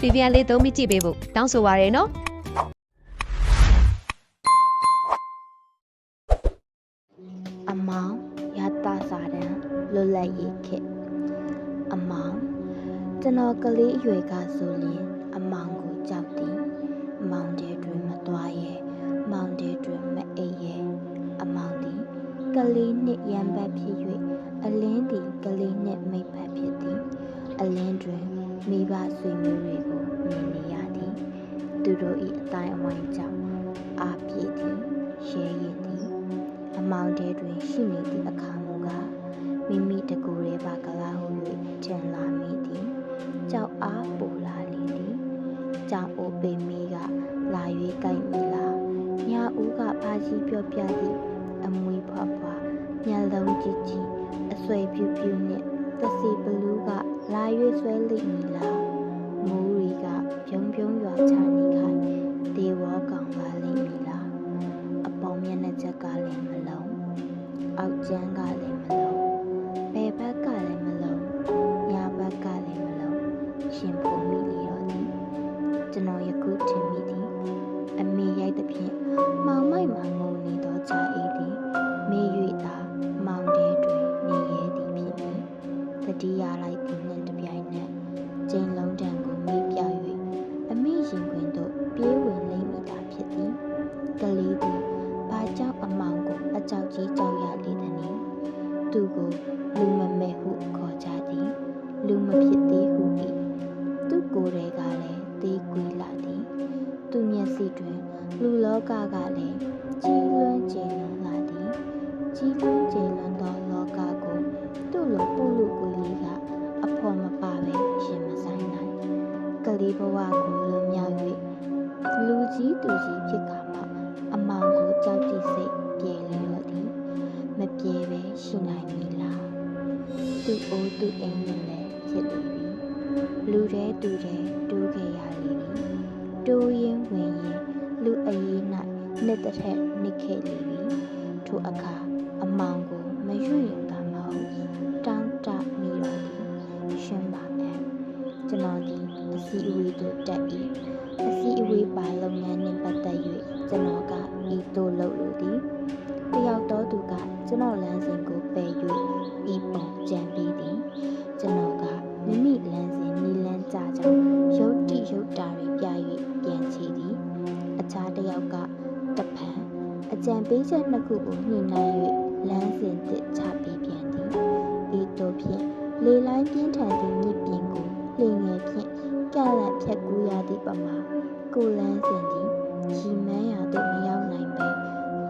ပြန်ပြန်လေးသုံးပြီးကြည့်ပေးဖို့တောင်းဆိုပါရယ်နော်အမောင်ရတာစာတန်းလွတ်လပ်ရေးခေတ်အမောင်ကျွန်တော်ကလေးအရွယ်ကဆိုရင်အမောင်ကိုကြောက်သည်မောင်တဲတွင်မသွားရဲ့မောင်တဲတွင်မအိပ်ရဲ့အမောင်သည်ကလေးနှင့်ရံပတ်ဖြစ်၍အလင်းသည်ကလေးနှင့်မိတ်ဖက်ဖြစ်သည်အလင်းတွင် မိဘဆွေမျိုးတွေကိုမြင်နေရသည်သူတို့၏အတိုင်းအဝိုင်းကြောင့်အားပြေသည်ရဲရင်သည်အမောင်တဲတွင်ရှိနေသည့်အခါမူကားမိမိတကူရဲပါကလာဟု၍ထင်လာမိသည်ကြောက်အားပူလာလေသည်ကြောက်အိုပေမီကလာ၍ကြိုက်မိလားညာဦးကဘာကြီးပြောပြသည့်အမွေဖွားဖွားမျက်လုံးကြည့်ကြည့်အဆွဲပြူပြူနှင့်တစီဘလူးက လာ၍ဆွဲလိမ့်မည်လားမိုးရီကပြုံးပြုံးရွာချနေခိုင်းဒေဝကောင်ပါလိမ့်မည်လားအပေါမျက်နှာချက်ကလည်းမလုံးအောက်ကျန်းကလည်းမလုံး စိတွင်လူလောကကလည်းကြီးလွန်းကျယ်လွန်းလာသည်ကြီးလွန်းကျယ်လွန်းသောလောကကိုသူ့လိုပုလူကွေးလေးကအဖော်မပါပဲရှင်မဆိုင်နိုင်ကလေးဘဝကိုလွန်မြောက်၍လူကြီးသူကြီးဖြစ်ခါမှအမောင်ကိုကြောက်ကြည့်စိတ်ပြေလျော်သည်မပြေပဲရှိနိုင်မည်လားသူ့အိုးသူ့အိမ်နဲ့လည်းဖြစ်နေပြီလူတဲ့သူတဲ့တိုးခဲ့ရလေပြီ တိုးရင်ဝင်ရင်လူအရေး၌နှစ်တစ်ထက်နှစ်ခဲ့လေပြီထိုအခါအမောင်ကိုမရွံ့ရုံသာမဟုတ်တောင်းတမိတော်သည်ရှင်ပါအဲကျွန်တော်ဒီအစီအဝေးတို့တက်၏အစီအဝေးပါလုပ်ငန်းနှင့်ပတ်သက်၍ကျွန်တော်ကဤသို့လုပ်လိုသည် ပေးချက်နှစ်ခုကိုညှိနှိုင်း၍လမ်းစဉ်တစ်ချပြီးပြန်သည်ဤသို့ဖြင့်လေလိုင်းပြင်းထန်သည့်မြစ်ပြင်ကိုလှိငယ်ဖြင့်ကန့်လန့်ဖြတ်ကူးရသည့်ပမာကိုလန်းစဉ်သည်ရီမန်းရာသို့မရောက်နိုင်ပဲ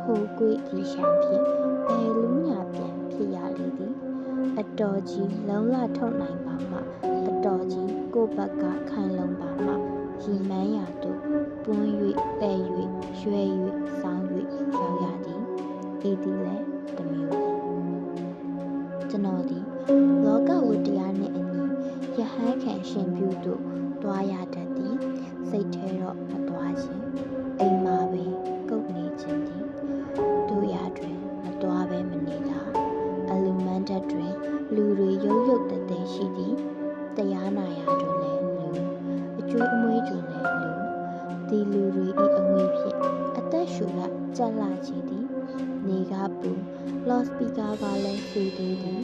ဟိုကွေ့ဒီရှံဖြင့်ဘယ်လူးညာပြန်ဖြစ်ရလေသည်အတော်ကြီးလုံလထုတ်နိုင်ပါမှအတော်ကြီးကိုယ့်ဘက်ကခိုင်လုံပါမှရီမန်းရာသို့ပွန်း၍ပဲ့၍ရွှဲ၍ဆောင်း၍ရောက်ရ သည်ဤသည်လည်းတစ်မျိုးကျွန်တော်သည်လောကဝတ္တရားနှင့်အညီယဟန်ခံရှင်ပြုသို့တွားရတတ်သည်စိတ်ထဲတော့မတွားခြင်းအိမ်မှာပဲကုတ်နေခြင်းသည်တို့ရတွင်မတွားပဲမနေတာအလူမန်းတက်တွင် လူတွေရုပ်ရုပ်တည်တည်ရှိသည်တရားနာရာတွင်လည်းလူအကျွေးအမွေးတွင်လည်းလူဒီလူတွေဤအငွေဖြင့်အသက်ရှူကကြက်လာခြင်းသည် နေကပူ လော့စပီကာကလည်းစီသေးသည်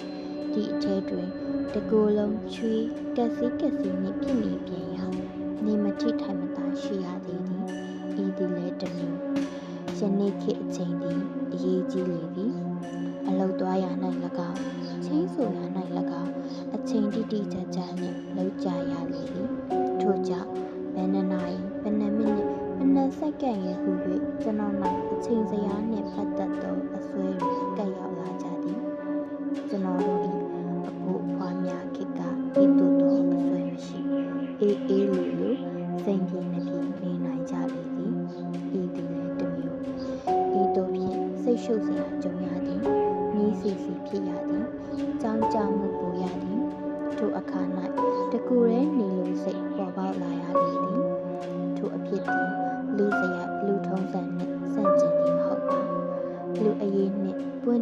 ဒီအထဲတွင်တကိုယ်လုံးချွေးကက်စီကက်စီနှင့်ပြည့်နေပြန်ရာနေမထိထိုင်မသာရှိရသေးသည်ဤသည်လည်းတစ်မျိုးယနေ့ခေတ်အချိန်သည်အရေးကြီးလေသည်အလုတ်သွားရ၌၎င်းချင်းဆိုရ၌၎င်းအချိန်တိတိကျကျနှင့်လောက်ကြရလေသည်ထို့ကြောင့်ဘယ်နှစ်နာရီ က္ကန့်ရဟု၍ကျွန်တော်၌အချိန်စရာနှင့်ပတ်သက်သောအစွဲတွေကပ်ရောက်လာကြသည်ကျွန်တော်တို့၏အဖို့ဖွားများခေတ်ကဤသို့သောအစွဲမရှိအေးအေးလူလူစိတ်ပြေနေပြီးနေနိုင်ကြလေသည်ဤသည်လည်းတစ်မျိုးဤတို့ဖြင့်စိတ်ရှုပ်စရာကြုံရသည်မြည်စီစီဖြစ်ရသည်ကြောင်းကြမှုပူရသည်ထိုအခါ၌တကူရဲနေလိုစိတ်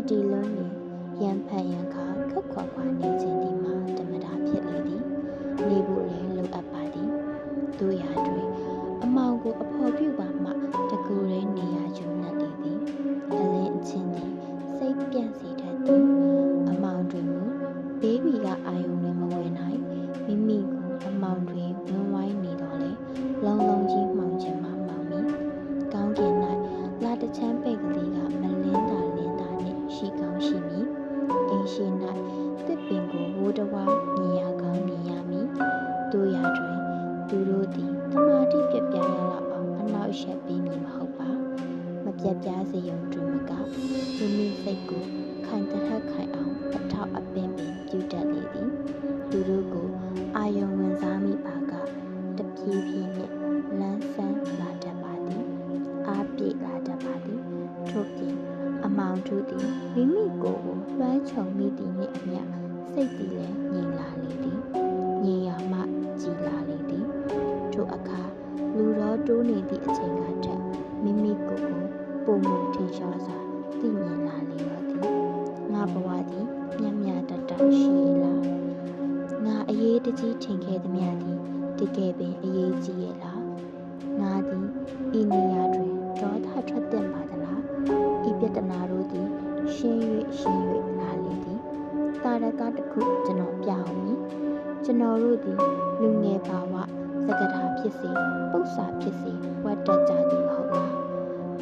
တီလုံးနှင့်ရန်ဖန်ရန်ခါခက်ခွာခွာနေခြင်းဒီမှာဓမ္မတာဖြစ်လေသည်နေဖို့လည်းလိုအပ်ပါသည်သူဘေး ဝိုးတဝါမြင်ရကောင်းမြင်ရမည်တို့ရတွင်သူတို့သည်တမာတိပြက်ပြားရလောက်အောင်အနောက်အရှက်ပေးမည်မဟုတ်ပါမပြက်ပြားစေရုံတွင်မကမိမိစိတ်ကိုခိုင်တထက်ခိုင်အောင်အထောက်အပင်ပင်ပြုတတ်လေသည်သူတို့ကိုအာယုံဝင်စားမိပါကတပြေးပြေးနှင့်လန်းဆန်းလာတတ်ပါသည်အားပြေလာတတ်ပါသည်ထို့ပြင်အမောင်ထုသည်မိမိကိုယ်ကိုလွှမ်းခြုံမိသည်နှင့်အမျှ စိတ်သည်လည်းငြိမ်လာလေသည်ငြိမ်ရမှကြည်လာလေသည်ထိုအခါလူတော်တိုးနေသည့်အချိန်ကတည်းမိမိကိုယ်ကိုပုံမထင်ရှားစွာသိမြင်လာလေတော့သည်ငါဘဝသည်မြတ်မြတ်တတရှိလားငါအရေးတကြီးထင်ခဲ့သည်မြသည်တကယ်ပင်အရေးကြီးရဲ့လားငါသည်ဤနေရာတွင်ဒေါသထွက်တဲ့ပါသလားဤပြဿနာတို့သည်ရှင်း၍ရှင်း၍လာလေသည် တာရကတစ်ခုကျွန်တော်ပြအောင်မည်ကျွန်တော်တို့သည်လူငယ်ပါဝစကထာဖြစ်စေပု္ပ္ပာဖြစ်စေဝတ်တက်ကြသည်မဟုတ်လား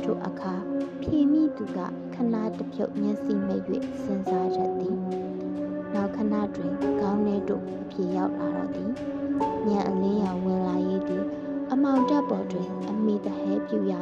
ထိုအခါဖြေမိသူကခဏတစ်ဖြုတ်မျက်စိမိတ်၍စဉ်းစားတတ်သည်နောက်ခဏတွင်ခေါင်းထဲသို့အပြေရောက်လာတော့သည်ညံအလင်းရောင်ဝင်လာရေးသည်အမောင်တက်ပေါ်တွင်အမိတဟဲပြူရမည်ဖြစ်လေ